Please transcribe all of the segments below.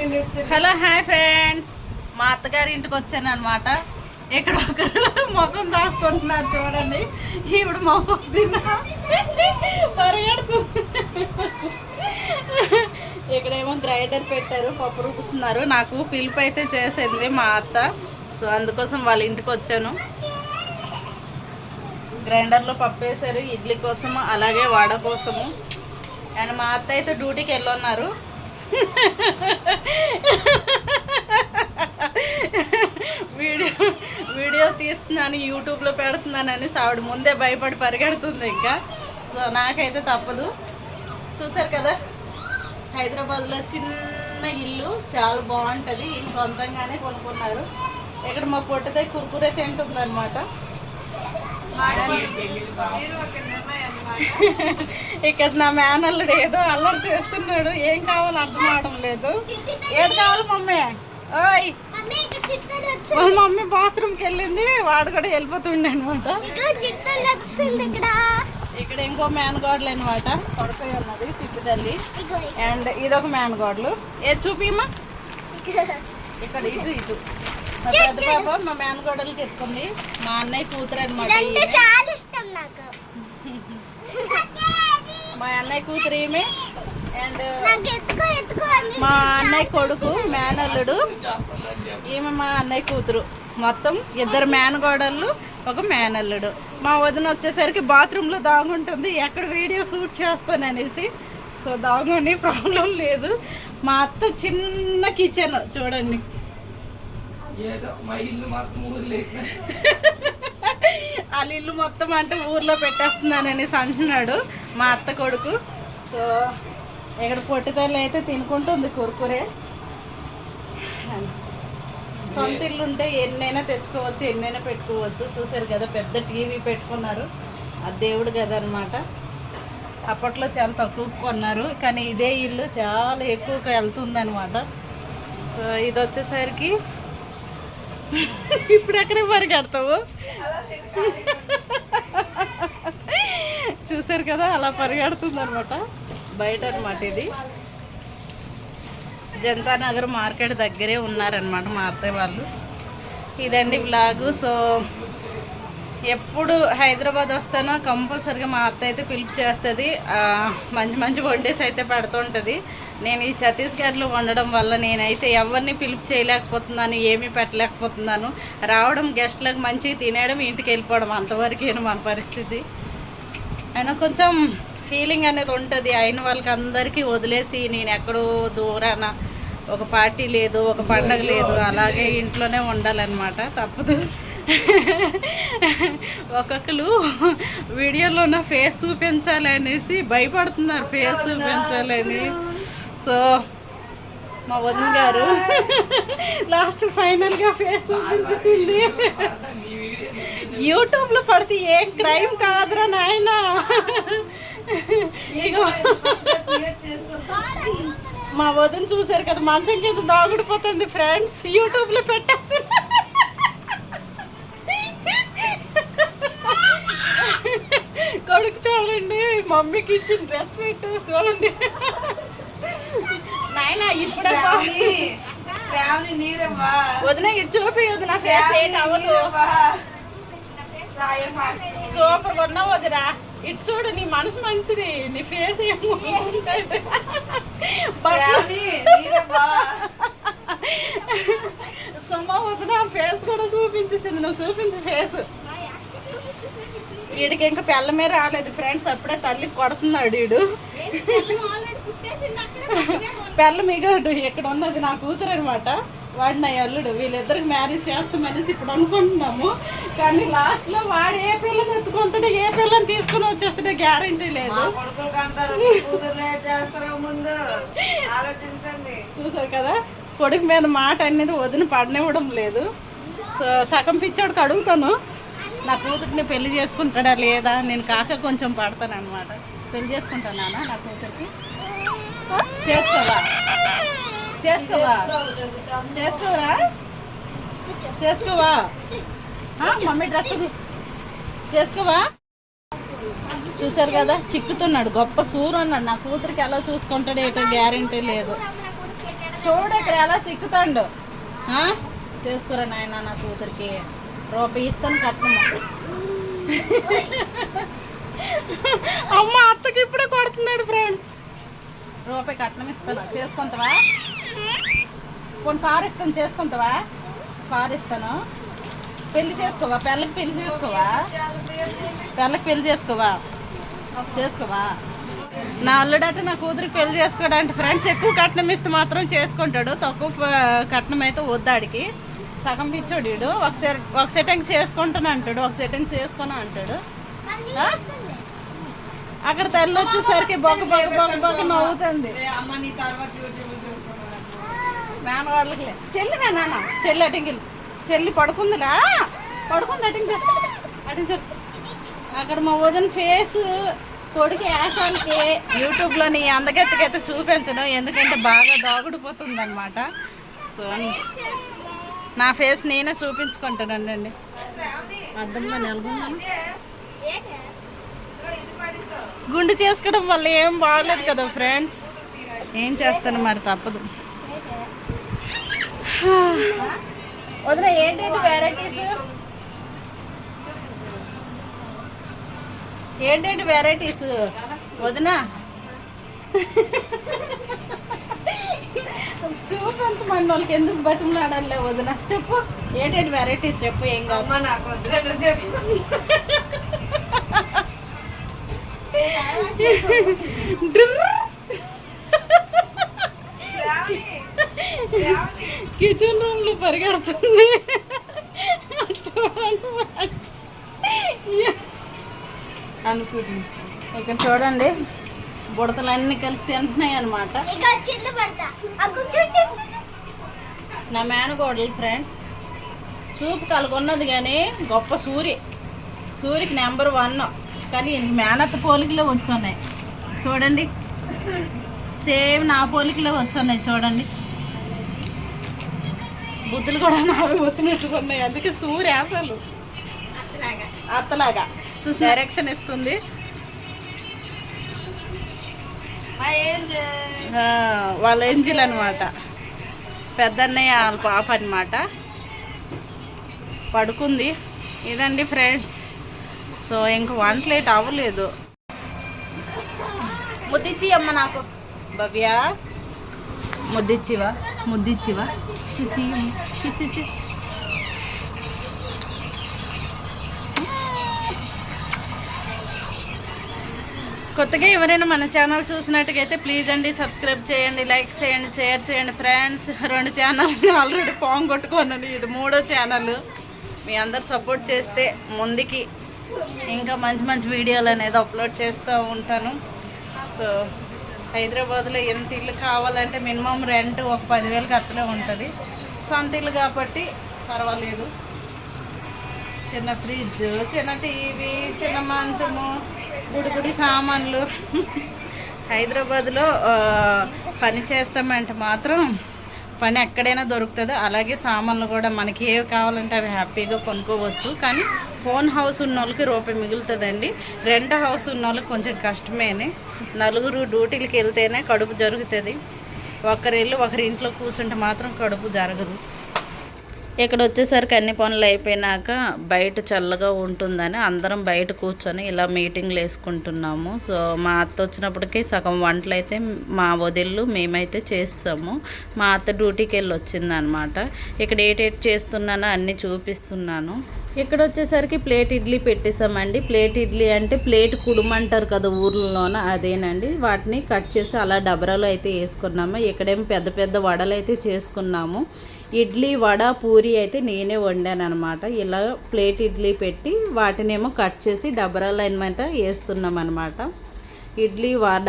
Hello hi friends మా అత్తగారి ఇంటికి వచ్చాను అనమాట ఇక్కడ ఒకరు ముఖం దాచుకుంటున్నారు చూడండి. ఈవిడ ముఖం పరిగెడుతుంది ఇక్కడేమో గ్రైండర్ పెట్టారు పప్పు రుబ్బుతున్నారు. నాకు పిలుపు అయితే చేసింది మా అత్త. సో అందుకోసం వాళ్ళ ఇంటికి వచ్చాను. గ్రైండర్లో పప్పు వేసారు ఇడ్లీ కోసము అలాగే వడ కోసము. అండ్ మా అత్త అయితే డ్యూటీకి వెళ్ళున్నారు. వీడియో వీడియో తీస్తున్నాను యూట్యూబ్లో పెడుతున్నాను అని ఆవిడ ముందే భయపడి పరిగెడుతుంది ఇంకా. సో నాకైతే తప్పదు. చూసారు కదా? హైదరాబాద్లో చిన్న ఇల్లు చాలా బాగుంటుంది. సొంతంగానే కొనుక్కున్నారు. ఇక్కడ మా పొట్టిదే కుర్కురే తింటుంది అనమాట ఇక్కడ నా మేనల్లుడు ఏదో అల్లరి చేస్తున్నాడు. ఏం కావాలో అర్థం అవడం లేదు. ఏది కావాలి మమ్మీ? ఓయ్! వాళ్ళ మమ్మీ బాత్రూమ్కి వెళ్ళింది. వాడు కూడా వెళ్ళిపోతుండే అనమాట ఇక్కడ ఇంకో మేన గోడలు అనమాట పడుకోయి ఉన్నది చిట్టు తల్లి. అండ్ ఇదొక మేన గోడలు ఏది చూపిమ్మా ఇక్కడ ఇటు ఇటు. మా పెద్ద పాప మా మేన గోడలకి ఎత్తుకుంది. మా అన్నయ్య కూతురు అనమాట చాలా ఇష్టం నాకు. మా అన్నయ్య కూతురు ఈమె. అండ్ మా అన్నయ్య కొడుకు మేనల్లుడు. ఈమె మా అన్నయ్య కూతురు. మొత్తం ఇద్దరు మేనగోడళ్ళు ఒక మేనల్లుడు. మా వదిన వచ్చేసరికి బాత్రూంలో దాగుంటుంది. ఎక్కడ వీడియో షూట్ చేస్తాననేసి సో దాగుని ప్రాబ్లం లేదు. మా అత్త చిన్న కిచెన్ చూడండి. వాళ్ళ ఇల్లు మొత్తం అంటే ఊర్లో పెట్టేస్తున్నాననేసి అంటున్నాడు. మా అత్త కొడుకు. సో ఇక్కడ పొట్టితల్లి అయితే తినుకుంటుంది కురుకురే. సొంత ఇల్లు ఉంటే ఎన్నైనా తెచ్చుకోవచ్చు ఎన్నైనా పెట్టుకోవచ్చు. చూసారు కదా పెద్ద టీవీ పెట్టుకున్నారు. ఆ దేవుడు కదా అనమాట అప్పట్లో చాలా తక్కువ కొన్నారు కానీ ఇదే ఇల్లు చాలా ఎక్కువగా వెళ్తుందనమాట సో ఇది వచ్చేసరికి ఇప్పుడు ఎక్కడే పరిగెడతావు? చూసారు కదా అలా పరిగెడుతుంది అనమాట బయట అనమాట ఇది జనతానగర్ మార్కెట్ దగ్గరే ఉన్నారనమాట మా అత్తయ్య వాళ్ళు. ఇదండి బ్లాగు సో ఎప్పుడు హైదరాబాద్ వస్తానో కంపల్సరిగా మా అత్త అయితే పిలుపు చేస్తుంది. మంచి మంచి వండేసి అయితే పెడుతుంటుంది నేను ఈ ఛత్తీస్గఢ్లో ఉండడం వల్ల నేనైతే ఎవరిని పిలుపు చేయలేకపోతున్నాను ఏమీ పెట్టలేకపోతున్నాను. రావడం గెస్ట్లకు మంచిగా తినేయడం ఇంటికి వెళ్ళిపోవడం అంతవరకేను మన పరిస్థితి. అయినా కొంచెం ఫీలింగ్ అనేది ఉంటుంది. అయిన వాళ్ళకి అందరికీ వదిలేసి నేను ఎక్కడో దూరాన ఒక పార్టీ లేదు ఒక పండగ లేదు అలాగే ఇంట్లోనే ఉండాలన్నమాట. తప్పదు. ఒక్కొక్కరు వీడియోలో నా ఫేస్ చూపించాలి అనేసి భయపడుతున్నారు. ఫేస్ చూపించాలని. సో మా వదిన గారు లాస్ట్ ఫైనల్గా ఫేస్ చూపించేసింది యూట్యూబ్లో పడితే ఏం క్రైమ్ కాదురా నాయన? ఇగో. మా వదిన చూసారు కదా మంచం కింద దాగుడిపోతుంది ఫ్రెండ్స్ యూట్యూబ్లో పెట్టేస్తున్నా. కొడుకు చూడండి మమ్మీకి ఇచ్చిన డ్రెస్ పెట్టు చూడండి. నాయన ఇప్పుడే వదిన ఇటు చూపి వదిన ఫేస్ ఏంటి అవ్వదు సూపర్గా ఉన్నావు వదిరా ఇటు చూడు నీ మనసు మంచిది. నీ ఫేస్ ఏమో. సుమా వదిన ఫేస్ కూడా చూపించేసింది. నువ్వు చూపించు ఫేస్ వీడికి ఇంకా పిల్లమే రాలేదు. ఫ్రెండ్స్ అప్పుడే తల్లి కొడుతున్నాడు వీడు పిల్ల మిగాడు ఇక్కడ ఉన్నది నా కూతురు అనమాట వాడు నా అల్లుడు వీళ్ళిద్దరికి మ్యారేజ్ చేస్తామనేసి ఇప్పుడు అనుకుంటున్నాము. కానీ లాస్ట్లో వాడు ఏ పిల్లని ఎత్తుకుంటాడో ఏ పిల్లని తీసుకుని వచ్చేస్తాడో గ్యారంటీ లేదు. చూసారు కదా కొడుకు మీద మాట అనేది వదిన పడనివ్వడం లేదు. సో సగం పిచ్చోడికి అడుగుతాను నా కూతురిని పెళ్ళి చేసుకుంటాడా లేదా? నేను కాక కొంచెం పడతాను అనమాట పెళ్ళి చేసుకుంటానా నా కూతురికి. చేసుకోవా చేసుకోవా చేసుకోవా మమ్మీ డ్రెస్ చేసుకోవా చూసారు కదా చిక్కుతున్నాడు గొప్ప సూరు అన్నాడు. నా కూతురికి ఎలా చూసుకుంటాడు ఏటో గ్యారంటీ లేదు. చూడు ఇక్కడ ఎలా సిక్కుతాండు ఆ? చేసుకురా నాయన నా కూతురికి? రూపాయి ఇస్తాను కట్నము అమ్మ అత్తకి ఇప్పుడే కొడుతున్నాడు ఫ్రెండ్స్ రూపాయి కట్నం ఇస్తాను. చేసుకుంటావా? కొన్ని కారు ఇస్తాను చేసుకుంటావా? కారు ఇస్తాను పెళ్ళి చేసుకోవా? పెళ్ళకి పెళ్ళి చేసుకోవా? పెళ్ళకి పెళ్ళి చేసుకోవా? చేసుకోవా? నా అల్లుడైతే నా కూతురికి పెళ్ళి చేసుకోవడానికి ఫ్రెండ్స్ ఎక్కువ కట్నం ఇస్తే మాత్రం చేసుకుంటాడు. తక్కువ కట్నం అయితే వద్దాడికి సగం పిచ్చోడు వీడు. ఒక సెట్ ఒక సెటింగ్ చేసుకుంటాను అంటాడు. ఒక సెటింగ్ చేసుకుని అంటాడు. అక్కడ తల్లి వచ్చేసరికి బొక్క బొక్క బొక్క బొక్క నవ్వుతుంది అమ్మ నీ తర్వాత యూట్యూబ్ చేసుకుంటాను మేనవాళ్ళకి చెల్లి నా నాన్న చెల్లి అటింగిల్ చెల్లి పడుకుందిరా పడుకుంది అటింగి అటింగ అక్కడ మా వదిన ఫేస్ కొడుకు యాసానికి యూట్యూబ్లో నీ అందగెత్తకైతే చూపించడం ఎందుకంటే బాగా దాగుడిపోతుంది అనమాట సో నా ఫేస్ నేనే చూపించుకుంటానండి. అద్దంలో నెలకొన్నాను గుండు చేసుకోవడం వల్ల ఏం బాగలేదు కదా ఫ్రెండ్స్ ఏం చేస్తాను మరి తప్పదు. వదిన ఏంటంటే వెరైటీస్ ఏంటంటే వెరైటీస్ వదిన. చూపించమని వాళ్ళకి ఎందుకు బతిమలాడాలే వదిన? చెప్పు. ఏంటంటే వెరైటీస్ చెప్పు ఏం కాదు. నాకు నువ్వు చెప్పు. కిచెన్ రూమ్లో పరిగెడుతుంది. చూడండి నన్ను చూపించు. ఇక్కడ చూడండి బుడతలన్నీ కలిసి తింటున్నాయి అనమాట నా మేనగోడలు ఫ్రెండ్స్ చూపు కలుగున్నది కానీ గొప్ప సూర్య సూర్యకి నెంబర్ వన్. కానీ మేనత్త పోలికలో వచ్చున్నాయి. చూడండి. సేమ్ నా పోలికలో వచ్చున్నాయి చూడండి. బుద్ధులు కూడా నాకు వచ్చినట్టుగా ఉన్నాయి. అందుకే సూర్య అసలు. అత్తలాగా. చూసి డైరెక్షన్ ఇస్తుంది. వాళ్ళ ఎంజిల్ అనమాట పెద్దన్నయ్య వాళ్ళ పాప అనమాట పడుకుంది. ఇదండి ఫ్రెండ్స్. సో ఇంక వన్ ప్లేట్ అవ్వలేదు. ముద్దిచ్చి అమ్మ నాకు. భవ్య ముద్దిచ్చివా? ముద్దిచ్చివా? కిసి కిసిచ్చి. కొత్తగా ఎవరైనా మన ఛానల్ చూసినట్టుగైతే ప్లీజ్ అండి సబ్స్క్రైబ్ చేయండి లైక్ చేయండి షేర్ చేయండి ఫ్రెండ్స్ రెండు ఛానల్ని ఆల్రెడీ పాంగ్ కొట్టుకున్నాను ఇది మూడో ఛానల్ మీ అందరు సపోర్ట్ చేస్తే ముందుకి ఇంకా మంచి మంచి వీడియోలు అనేది అప్లోడ్ చేస్తూ ఉంటాను. సో హైదరాబాద్లో ఎంత ఇల్లు కావాలంటే మినిమం రెంట్ ఒక పదివేలు అట్లే ఉంటుంది. సొంత ఇల్లు కాబట్టి పర్వాలేదు. చిన్న ఫ్రిడ్జ్ చిన్న టీవీ చిన్న మంచము గుడిగుడి సామాన్లు. హైదరాబాద్లో పని చేస్తామంటే మాత్రం పని ఎక్కడైనా దొరుకుతుంది. అలాగే సామాన్లు కూడా మనకి ఏవి కావాలంటే అవి హ్యాపీగా కొనుక్కోవచ్చు. కానీ ఓన్ హౌస్ ఉన్న వాళ్ళకి రూపాయి మిగులుతుందండి. రెంట్ హౌస్ ఉన్న వాళ్ళకి కొంచెం కష్టమేనే. నలుగురు డ్యూటీలకి వెళ్తేనే కడుపు జరుగుతుంది. ఒకరి ఒకరి ఇంట్లో కూర్చుంటే మాత్రం కడుపు జరగదు. ఇక్కడ వచ్చేసరికి అన్ని పనులు అయిపోయినాక బయట చల్లగా ఉంటుందని అందరం బయట కూర్చొని ఇలా మీటింగ్లు వేసుకుంటున్నాము సో మా అత్త వచ్చినప్పటికీ సగం వంటలు అయితే మా వదిళ్ళు మేమైతే చేస్తాము. మా అత్త డ్యూటీకి వెళ్ళి వచ్చిందనమాట ఇక్కడ ఏటేటి చేస్తున్నానో అన్నీ చూపిస్తున్నాను. ఇక్కడ వచ్చేసరికి ప్లేట్ ఇడ్లీ పెట్టేసామండి. ప్లేట్ ఇడ్లీ అంటే ప్లేట్ కుడుమంటారు కదా ఊర్లలోన అదేనండి. వాటిని కట్ చేసి అలా డబరాలో అయితే వేసుకున్నాము. ఇక్కడేమో పెద్ద పెద్ద వడలు అయితే చేసుకున్నాము. ఇడ్లీ వడ పూరి అయితే నేనే వండాను అనమాట ఇలా ప్లేట్ ఇడ్లీ పెట్టి వాటినేమో కట్ చేసి డబరాలు అనమాట వేస్తున్నాం అనమాట ఇడ్లీ వడ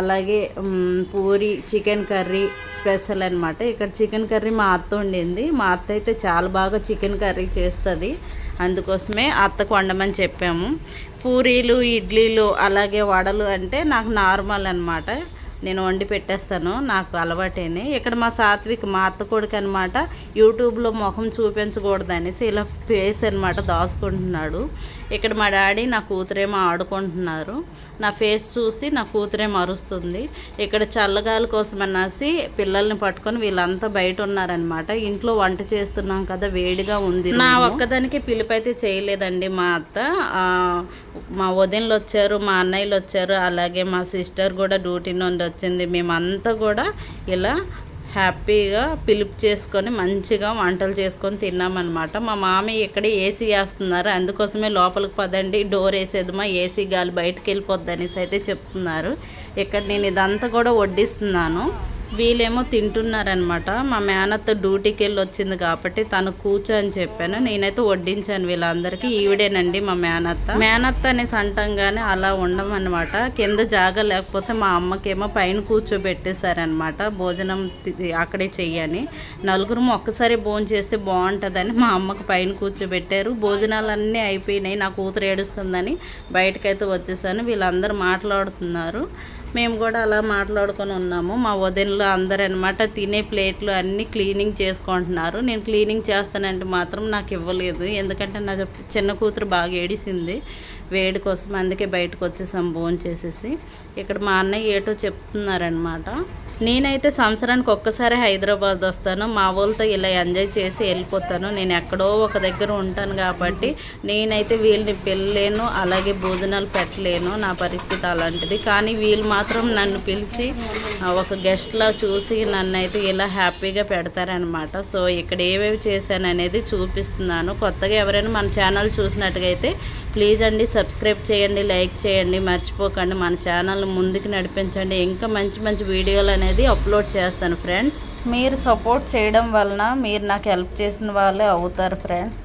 అలాగే పూరి చికెన్ కర్రీ స్పెషల్ అనమాట ఇక్కడ చికెన్ కర్రీ మా అత్త వండింది. మా అత్త అయితే చాలా బాగా చికెన్ కర్రీ చేస్తుంది. అందుకోసమే అత్తకు వండమని చెప్పాము. పూరీలు ఇడ్లీలు అలాగే వడలు అంటే నాకు నార్మల్ అనమాట నేను వండి పెట్టేస్తాను. నాకు అలవాటేనే ఇక్కడ మా సాత్విక్ మా అత్త కొడుకు అనమాట యూట్యూబ్లో ముఖం చూపించకూడదు అనేసి ఇలా ఫేస్ అనమాట దాచుకుంటున్నాడు. ఇక్కడ మా డాడీ నా కూతురేమో ఆడుకుంటున్నారు. నా ఫేస్ చూసి నా కూతురేమో అరుస్తుంది ఇక్కడ చల్లగాలి కోసం అనేసి పిల్లల్ని పట్టుకొని వీళ్ళంతా బయట ఉన్నారనమాట ఇంట్లో వంట చేస్తున్నాం కదా వేడిగా ఉంది నా ఒక్కదానికి పిలుపు అయితే చేయలేదండి మా అత్త. మా వదినలు వచ్చారు మా అన్నయ్యలు వచ్చారు అలాగే మా సిస్టర్ కూడా డ్యూటీ నుండి వచ్చింది. మేమంతా కూడా ఇలా హ్యాపీగా పిలుపు చేసుకొని మంచిగా వంటలు చేసుకొని తిన్నామన్నమాట. మా మామయ్య ఇక్కడ ఏసీ వేస్తున్నారు? అందుకోసమే లోపలికి పదండి డోర్ వేసేదమా ఏసీ గాలి బయటకు వెళ్ళిపోద్ది అనేసి అయితే చెప్తున్నారు. ఇక్కడ నేను ఇదంతా కూడా వడ్డిస్తున్నాను. వీళ్ళేమో తింటున్నారనమాట. మా మేనత్త డ్యూటీకి వెళ్ళి వచ్చింది కాబట్టి తను కూర్చో అని చెప్పాను. నేనైతే వడ్డించాను వీళ్ళందరికీ. ఈవిడేనండి మా మేనత్త. మేనత్త అనేసి అంటంగానే అలా ఉండమన్నమాట కింద జాగా లేకపోతే మా అమ్మకేమో పైన కూర్చోబెట్టేశారనమాట. భోజనం తి- అక్కడే చెయ్యని. నలుగురు ఒక్కసారి భోజనం చేస్తే బాగుంటుందని మా అమ్మకు పైన కూర్చోబెట్టారు. భోజనాలన్నీ అయిపోయినాయి. నా కూతురు ఏడుస్తుందని బయటకైతే వచ్చేసాను. వీళ్ళందరూ మాట్లాడుతున్నారు. మేము కూడా అలా మాట్లాడుకొని ఉన్నాము. మా వదినలు అందరూ అనమాట తినే ప్లేట్లు అన్నీ క్లీనింగ్ చేసుకుంటున్నారు. నేను క్లీనింగ్ చేస్తానంటే మాత్రం నాకు ఇవ్వలేదు. ఎందుకంటే నా చిన్న కూతురు బాగా ఏడిసింది. వేడి కోసం అందుకే బయటకు వచ్చేసాం భోజనం చేసేసి. ఇక్కడ మా అన్నయ్య ఏటో చెప్తున్నారనమాట నేనైతే సంవత్సరానికి ఒక్కసారి హైదరాబాద్ వస్తాను. మా వాళ్ళతో ఇలా ఎంజాయ్ చేసి వెళ్ళిపోతాను. నేను ఎక్కడో ఒక దగ్గర ఉంటాను కాబట్టి నేనైతే వీళ్ళని పెళ్ళలేను అలాగే భోజనాలు పెట్టలేను. నా పరిస్థితి అలాంటిది. కానీ వీళ్ళు మా మాత్రం నన్ను పిలిచి ఒక గెస్ట్లా చూసి నన్ను అయితే ఇలా హ్యాపీగా పెడతారనమాట సో ఇక్కడ ఏవేవి చేశాను అనేది చూపిస్తున్నాను. కొత్తగా ఎవరైనా మన ఛానల్ చూసినట్టుగా అయితే ప్లీజ్ అండి సబ్స్క్రైబ్ చేయండి లైక్ చేయండి మర్చిపోకండి. మన ఛానల్ ముందుకు నడిపించండి. ఇంకా మంచి మంచి వీడియోలు అనేది అప్లోడ్ చేస్తాను ఫ్రెండ్స్. మీరు సపోర్ట్ చేయడం వలన మీరు నాకు హెల్ప్ చేసిన వాళ్ళే అవుతారు ఫ్రెండ్స్.